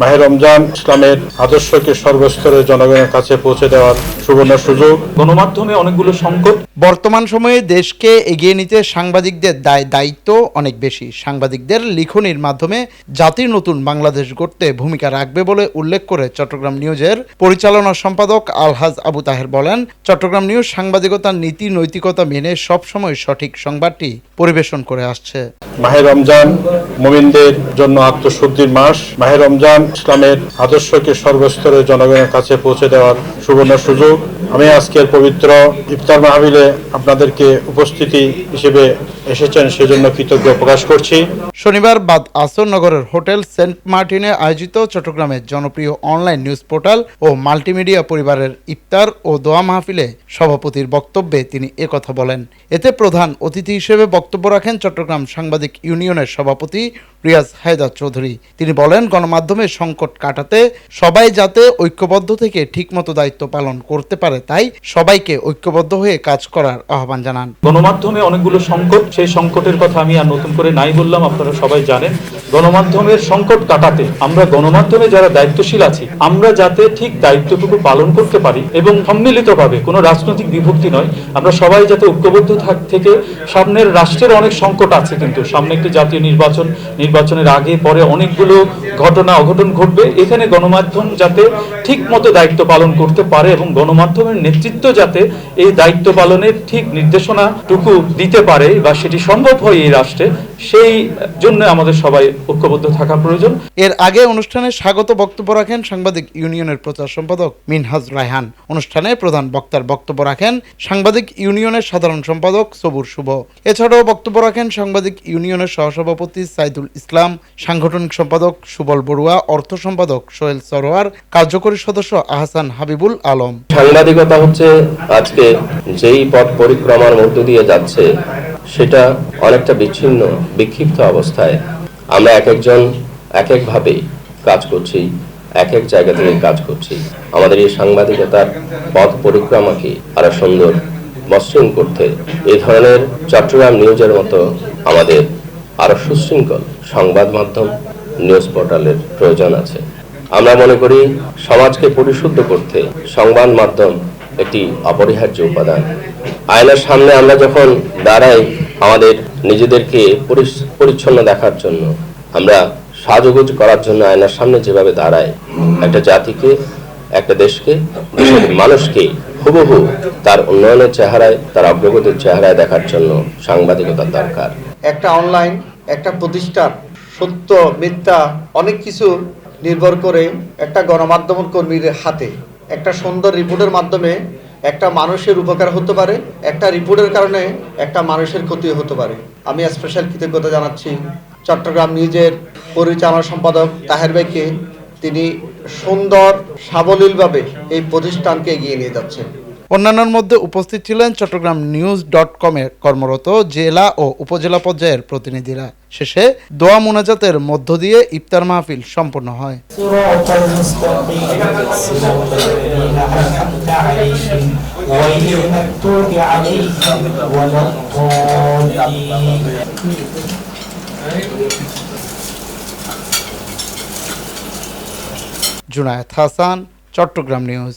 মাহে রমজান ইসলামের আদর্শকে সর্বস্তরের জনগণের কাছে পৌঁছে দেওয়ার সুবর্ণ সুযোগ। গণমাধ্যমে অনেকগুলো সংকট। বর্তমান সময়ে দেশকে এগিয়ে নিতে সাংবাদিকদের দায় দায়িত্ব অনেক বেশি। সাংবাদিকদের লিখনির মাধ্যমে জাতির নতুন বাংলাদেশ গড়তে ভূমিকা রাখবে বলে উল্লেখ করে চট্টগ্রাম নিউজের পরিচালনা সম্পাদক আলহাজ আবু তাহের বলেন চট্টগ্রাম নিউজ সাংবাদিকতার নীতি নৈতিকতা মেনে সবসময় সঠিক সংবাদটি পরিবেশন করে আসছে। মাহে রমজান মুমিনদের জন্য আত্মশুদ্ধির মাস। মাহে রমজান ইসলামের আদর্শকে সর্বস্তরের জনগণের কাছে পৌঁছে দেওয়ার সুবর্ণ সুযোগ। আমি আজকের পবিত্র ইফতার মাহবিলে আপনাদেরকে উপস্থিতি হিসেবে এসেছেন, সেজন্য কৃতজ্ঞ প্রকাশ করছি। শনিবার বাদ আসর নগরের হোটেল সেন্ট মার্টিনে আয়োজিত চট্টগ্রামের জনপ্রিয় অনলাইন নিউজ পোর্টাল ও মাল্টিমিডিয়া পরিবারের ইফতার ও দোয়া মাহফিলে সভাপতির বক্তব্যে তিনি একথা বলেন। এতে প্রধান অতিথি হিসেবে বক্তব্য রাখেন চট্টগ্রাম সাংবাদিক ইউনিয়নের সভাপতি রিয়াজ হায়দার চৌধুরী। তিনি বলেন, গণমাধ্যমের সংকট কাটাতে সবাই যাতে ঐক্যবদ্ধ থেকে ঠিকমতো দায়িত্ব পালন করতে পারে, তাই সবাইকে ঐক্যবদ্ধ হয়ে কাজ করার আহ্বান জানান। গণমাধ্যমে অনেকগুলো সংকট, সেই সংকটের কথা আমি আর নতুন করে নাই বললাম, আপনারা সবাই জানেন। গণমাধ্যমের সংকট কাটাতে আমরা গণমাধ্যমে যারা দায়িত্বশীল আছি, আমরা যাতে ঠিক দায়িত্বটুকু পালন করতে পারি এবং সম্মিলিতভাবে, কোনো রাজনৈতিক বিভক্তি নয়, আমরা সবাই যাতে ঐক্যবদ্ধ থাক থেকে সামনের রাষ্ট্রের অনেক সংকট আছে কিন্তু, সামনে একটি জাতীয় নির্বাচন নির্বাচনের আগে, পরে অনেকগুলো ঘটনা, অঘটন ঘটবে। এখানে গণমাধ্যম যাতে ঠিক মতো দায়িত্ব পালন করতে পারে এবং গণমাধ্যমের নেতৃত্ব যাতে এই দায়িত্ব পালনের ঠিক নির্দেশনাটুকু দিতে পারে বা সেটি সম্ভব হয় এই রাষ্ট্রে সেই জন্য আমাদের সবাই ঐক্যবদ্ধ থাকা প্রয়োজন। এর আগে অনুষ্ঠানে স্বাগত বক্তব্য রাখেন সাংবাদিক ইউনিয়নের প্রচার সম্পাদক মিনহাজ রায়হান। অনুষ্ঠানে প্রধান বক্তার বক্তব্য রাখেন সাংবাদিক ইউনিয়নের সাধারণ সম্পাদক সবুর শুভ। এছাড়াও বক্তব্য রাখেন সাংবাদিক ইউনিয়নের সহসভাপতি সাইদুল ইসলাম সাংগঠনিক সম্পাদক সুবল বড়ুয়া অর্থ সম্পাদক সোহেল সরোয়ার কার্যকরী সদস্য আহসান হাবিবুল আলম। সাংবাদিকতা হচ্ছে আজকে যেই পথ পরিক্রমার মধ্য দিয়ে যাচ্ছে সেটা অনেকটা বিচ্ছিন্ন, বিক্ষিপ্ত অবস্থায় আমরা এক একজন এক একভাবে কাজ করছি এক এক জায়গা থেকে কাজ করছি। আমাদের এই সাংবাদিকতার পথ পরিক্রমাকে আরও সুন্দর মসৃণ করতে এ ধরনের চট্টগ্রাম নিউজের মতো আমাদের আরও সুশৃঙ্খল সংবাদ মাধ্যম, নিউজ পোর্টালের প্রয়োজন আছে। আমরা মনে করি সমাজকে পরিশুদ্ধ করতে সংবাদ মাধ্যম একটি অপরিহার্য উপাদান। আয়নার সামনে আমরা যখন দাঁড়াই আমাদের নিজেদেরকে পরিচ্ছন্ন দেখার জন্য, আমরা সাজগোজ করার জন্য আয়নার সামনে যেভাবে দাঁড়াই, একটা জাতিকে, একটা দেশকে, দেশের মানুষকে হুবহু তার উন্নয়নের চেহারায়, তার অগ্রগতির চেহারায় দেখার জন্য সাংবাদিকতার দরকার। একটা অনলাইন, একটা প্রতিষ্ঠান, সত্য, মিথ্যা, অনেক কিছু নির্ভর করে একটা গণমাধ্যম কর্মীর হাতে। একটা সুন্দর রিপোর্টের মাধ্যমে একটা মানুষের উপকার হতে পারে, একটা রিপোর্টের কারণে একটা মানুষের ক্ষতি হতে পারে। আমি স্পেশাল কৃতজ্ঞতা জানাচ্ছি চট্টগ্রাম নিউজের পরিচালনা সম্পাদক তাহের ভাইকে। তিনি সুন্দর, সাবলীলভাবে এই প্রতিষ্ঠানকে এগিয়ে নিয়ে যাচ্ছেন। অন্যান্যের মধ্যে উপস্থিত ছিলেন চট্টগ্রাম নিউজ ডট কমে কর্মরত জেলা ও উপজেলা পর্যায়ের প্রতিনিধিরা। শেষে দোয়া মোনাজাতের মধ্য দিয়ে ইফতার মাহফিল সম্পন্ন হয়। জুনায়েদ হাসান, চট্টগ্রাম নিউজ।